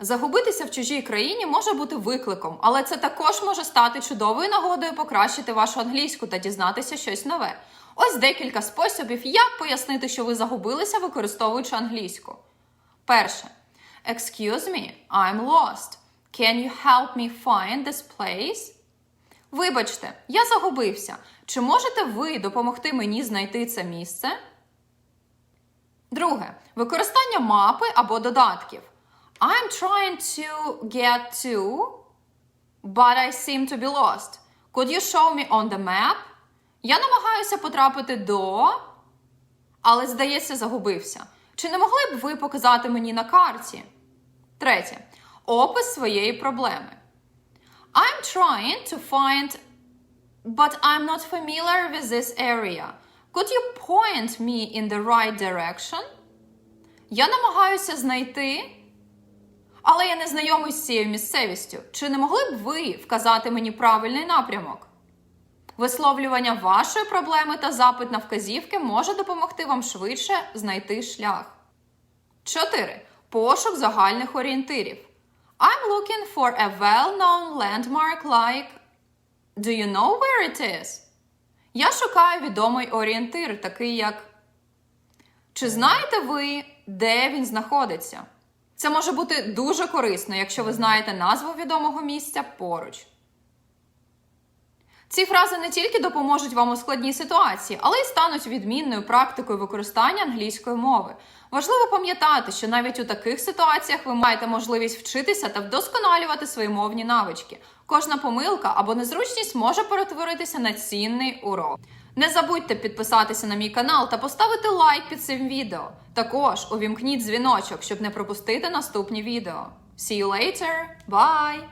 Загубитися в чужій країні може бути викликом, але це також може стати чудовою нагодою покращити вашу англійську та дізнатися щось нове. Ось декілька способів, як пояснити, що ви загубилися, використовуючи англійську. Перше. Excuse me, I'm lost. Can you help me find this place? Вибачте, я загубився. Чи можете ви допомогти мені знайти це місце? Друге. Використання мапи або додатків. I'm trying to get to, but I seem to be lost. Could you show me on the map? Я намагаюся потрапити до, але, здається, загубився. Чи не могли б ви показати мені на карті? Третє. Опис своєї проблеми. I'm trying to find, but I'm not familiar with this area. Could you point me in the right direction? Я намагаюся знайти, але я не знайомий з цією місцевістю. Чи не могли б ви вказати мені правильний напрямок? Висловлювання вашої проблеми та запит на вказівки може допомогти вам швидше знайти шлях. 4. Пошук загальних орієнтирів. I'm looking for a well-known landmark like Do you know where it is? Я шукаю відомий орієнтир, такий як Чи знаєте ви, де він знаходиться? Це може бути дуже корисно, якщо ви знаєте назву відомого місця поруч. Ці фрази не тільки допоможуть вам у складній ситуації, але й стануть відмінною практикою використання англійської мови. Важливо пам'ятати, що навіть у таких ситуаціях ви маєте можливість вчитися та вдосконалювати свої мовні навички. Кожна помилка або незручність може перетворитися на цінний урок. Не забудьте підписатися на мій канал та поставити лайк під цим відео. Також увімкніть дзвіночок, щоб не пропустити наступні відео. See you later! Bye!